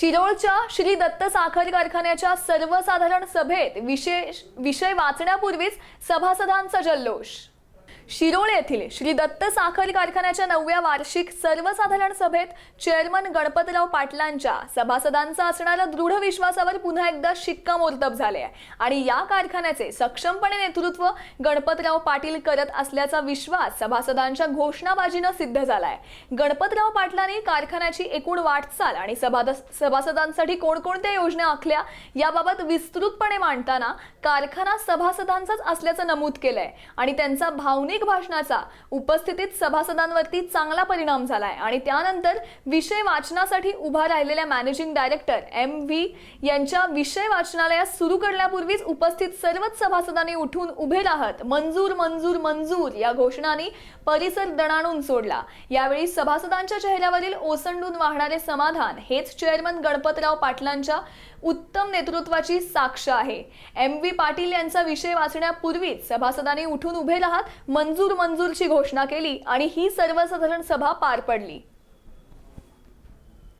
शिरोळच्या श्री दत्त साखर कारखान्याच्या सर्वसाधारण सभेत विशेष विषय वाचण्यापूर्वीच सभासदांचा जल्लोष. शिरोळ येथील श्री दत्त साखर कारखान्याच्या नवव्या वार्षिक सर्वसाधारण सभेत चेअरमन गणपतराव पाटलांच्या सभासदांचा असणाऱ्या दृढ विश्वासावर पुन्हा एकदा शिक्कामोर्तब झाले आहे. आणि या कारखान्याचे सक्षमपणे नेतृत्व गणपतराव पाटील करत असल्याचा विश्वास सभासदांच्या घोषणाबाजीनं सिद्ध झाला आहे गणपतराव पाटलांनी कारखान्याची एकूण वाटचाल आणि सभाद सभासदांसाठी कोणकोणत्या योजना आखल्या याबाबत विस्तृतपणे मांडताना कारखाना सभासदांचाच असल्याचं नमूद केलंय. आणि त्यांचा भावनिक भाषणाचा उपस्थितीत सभासदांवरती चांगला परिणाम झालाय. आणि त्यानंतर विषय वाचनासाठी उभा राहिलेल्या मॅनेजिंग डायरेक्टर एम व्ही यांच्या विषय वाचनालयात सुरू करण्यापूर्वीच उपस्थित सर्वच सभासदांनी उठून उभे राहत मंजूर मंजूर मंजूर या घोषणांनी परिसर दणाणून सोडला. यावेळी सभासदांच्या चेहऱ्यावरील ओसंडून वाहणारे समाधान हेच चेअरमन गणपतराव पाटलांच्या उत्तम नेतृत्वाची साक्ष आहे. एम व्ही पाटील यांचा विषय वाचण्यापूर्वीच सभासदांनी उठून उभे राहत मंजूर मंजूरची घोषणा केली आणि ही सर्वसाधारण सभा पार पडली.